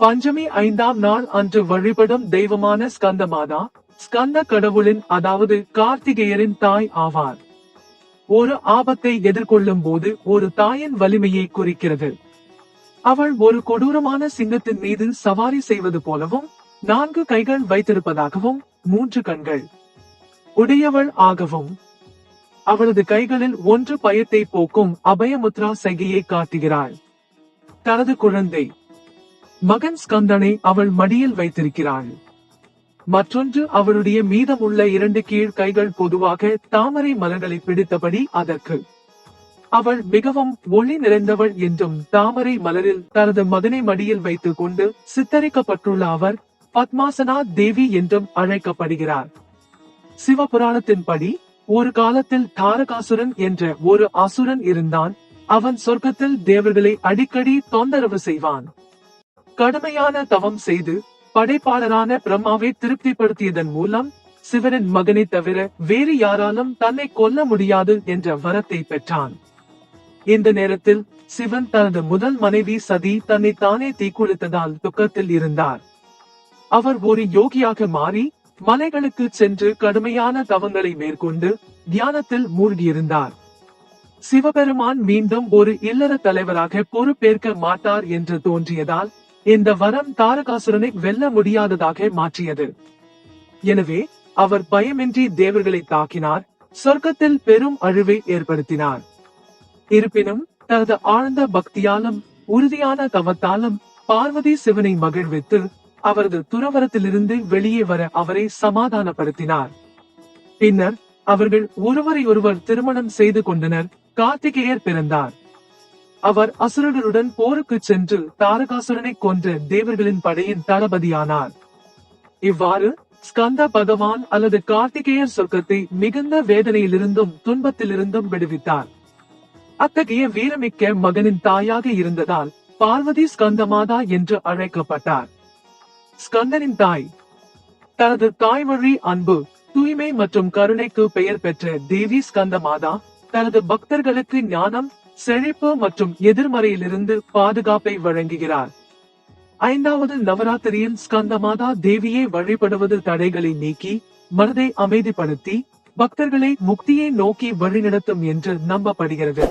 பஞ்சமி ஐந்தாம் நாள் அன்று வழிபடும் தெய்வமான ஸ்கந்தமாதா ஸ்கந்த கடவுளின் அதாவது கார்த்திகேயரின் தாய் ஆவார். ஒரு ஆபத்தை எதிர்கொள்ளும் போது ஒரு தாயின் வலிமையை குறிக்கிறது. அவள் ஒரு கொடூரமான சிங்கத்தின் மீது சவாரி செய்வது போலவும் நான்கு கைகள் வைத்திருப்பதாகவும் மூன்று கண்கள் உடையவள் ஆகவும் அவளது கைகளில் ஒன்று பயத்தை போக்கும் அபயமுத்ரா சைகையை காட்டுகிறாள். தனது குழந்தை மகன் ஸ்கந்தனை அவள் மடியில் வைத்திருக்கிறாள். மற்றொன்று அவளுடைய மீதமுள்ள இரண்டு கீழ் கைகள் பொதுவாக தாமரை மலர்களை பிடித்தபடி அதற்கு. அவள் மிகவும் ஒளி நிறைந்தவள் என்றும் தாமரை மலரில் தனது மகனை மடியில் வைத்துக் கொண்டு சித்தரிக்கப்பட்டுள்ள அவர் பத்மாசனா தேவி என்றும் அழைக்கப்படுகிறார். சிவபுராணத்தின்படி ஒரு காலத்தில் தாரகாசுரன் என்ற ஒரு அசுரன் இருந்தான். அவன் சொர்க்கத்தில் தேவர்களை அடிக்கடி தொந்தரவு செய்வான். கடுமையான தவம் செய்து படைப்பாளரான பிரம்மாவை திருப்திப்படுத்தியதன் மூலம் சிவனின் மகனை தவிர வேறு யாராலும் தன்னை கொல்ல முடியாது என்ற வரத்தை பெற்றான். இந்த நேரத்தில் சிவன் தனது முதல் மனைவி சதி தன்னை தானே தீக்குளித்ததால் துக்கத்தில் இருந்தார். அவர் ஒரு யோகியாக மாறி மலைகளுக்கு சென்று கடுமையான தவங்களை மேற்கொண்டு தியானத்தில் மூழ்கியிருந்தார். சிவபெருமான் மீண்டும் ஒரு இல்லற தலைவராக பொறுப்பேற்க மாட்டார் என்று தோன்றியதால் இந்த வரம் தாரகாசுரனை வெல்ல முடியாததாக மாற்றியது. எனவே அவர் பயமின்றி தேவர்களை தாக்கினார் சொர்க்கத்தில் பெரும் அழிவை ஏற்படுத்தினார். இருப்பினும் தனது ஆழ்ந்த பக்தியாலும் உறுதியான தவத்தாலும் பார்வதி சிவனை மகிழ்வித்து அவரது துறவரத்திலிருந்து வெளியே வர அவரை சமாதானப்படுத்தினார். பின்னர் அவர்கள் ஒருவரை ஒருவர் திருமணம் செய்து கொண்டனர் கார்த்திகேயர் பிறந்தார். அவர் அசுரர்களுடன் போருக்கு சென்று தாரகாசுரனை கொன்ற தேவர்களின் படையின் தளபதியானார். இவ்வாறு ஸ்கந்த பகவான் அல்லது கார்த்திகேயர் சொர்க்கத்தை மிகுந்த வேதனையிலிருந்தும் துன்பத்திலிருந்தும் விடுவித்தார். அத்தகைய வீரமிக்க மகனின் தாயாக இருந்ததால் பார்வதி ஸ்கந்தமாதா என்று அழைக்கப்பட்டார். ஸ்கந்தனின் தாய் தனது தாய் வழி அன்பு தூய்மை மற்றும் கருணைக்கு பெயர் பெற்ற தேவி ஸ்கந்தமாதா தனது பக்தர்களுக்கு ஞானம் செழிப்பு மற்றும் எதிர்மறையிலிருந்து பாதுகாப்பை வழங்குகிறார். ஐந்தாவது நவராத்திரியில் ஸ்கந்தமாதா தேவியை வழிபடுவது தடைகளை நீக்கி மனதை அமைதிப்படுத்தி பக்தர்களை முக்தியை நோக்கி வழிநடத்தும் என்று நம்பப்படுகிறது.